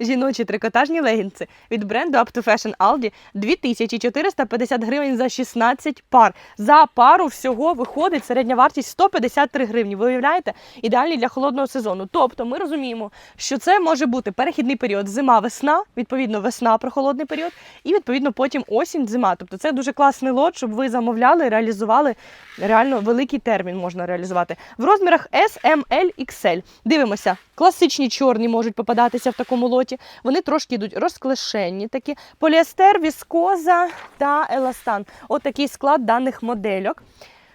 Жіночі трикотажні легінси від бренду Up to Fashion Aldi 2450 гривень за 16 пар. За пару всього виходить середня вартість 153 гривні. Ви уявляєте? Ідеальні для холодного сезону. Тобто ми розуміємо, що це може бути перехідний період зима-весна, відповідно, весна прохолодний період, і відповідно потім осінь, зима. Тобто це дуже класний лот, щоб ви замовляли, реалізували реально великий термін можна реалізувати. В розмірах S, M, L, XL. Дивимося, класичні чорні можуть попадатися в такому лоті. Вони трошки йдуть розклешені такі. Поліестер, віскоза та еластан. От такий склад даних модельок.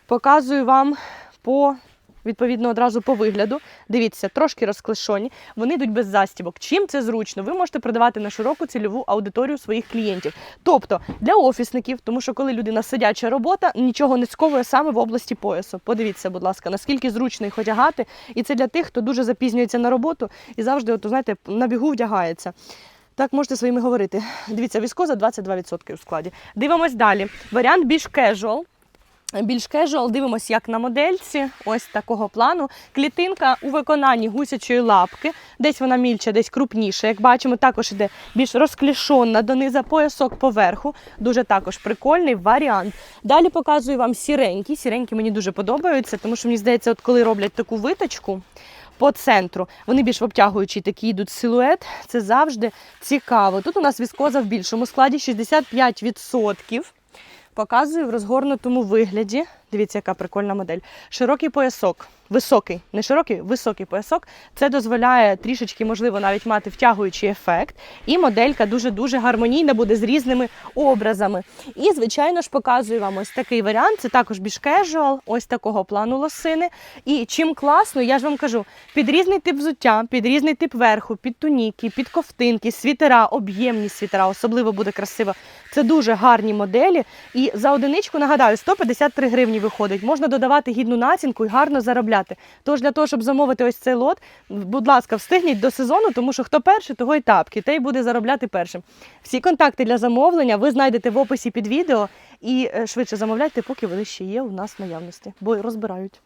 Показую вам по. Відповідно, одразу по вигляду. Дивіться, трошки розклешені. Вони йдуть без застібок. Чим це зручно? Ви можете продавати на широку цільову аудиторію своїх клієнтів. Тобто для офісників, тому що коли людина сидяча робота, нічого не сковує саме в області поясу. Подивіться, будь ласка, наскільки зручно їх одягати. І це для тих, хто дуже запізнюється на роботу і завжди, от, знаєте, на бігу вдягається. Так, можете своїми говорити. Дивіться, віскоза 22% у складі. Дивимось далі. Варіант більш casual. Більш кежуал, дивимося, як на модельці, ось такого плану. Клітинка у виконанні гусячої лапки, десь вона мільча, десь крупніша. Як бачимо, також іде більш розклішонна дониза, поясок поверху. Дуже також прикольний варіант. Далі показую вам сіренькі. Сіренькі мені дуже подобаються, тому що мені здається, от коли роблять таку виточку. По центру вони більш обтягуючі такі йдуть силует. Це завжди цікаво. Тут у нас віскоза в більшому складі 65%. Показую в розгорнутому вигляді. Дивіться, яка прикольна модель. Широкий поясок, високий, не широкий, високий поясок. Це дозволяє трішечки, можливо, навіть мати втягуючий ефект. І моделька дуже-дуже гармонійна буде з різними образами. І, звичайно ж, показую вам ось такий варіант. Це також більш кежуал, ось такого плану лосини. І чим класно, я ж вам кажу, під різний тип взуття, під різний тип верху, під туніки, під ковтинки, світера, об'ємні світера, особливо буде красиво. Це дуже гарні моделі. І за одиничку, нагадаю, 153 гривні виходить. Можна додавати гідну націнку і гарно заробляти. Тож для того, щоб замовити ось цей лот, будь ласка, встигніть до сезону, тому що хто перший, того і тапки, той буде заробляти першим. Всі контакти для замовлення ви знайдете в описі під відео і е, швидше замовляйте, поки вони ще є у нас в наявності, бо розбирають.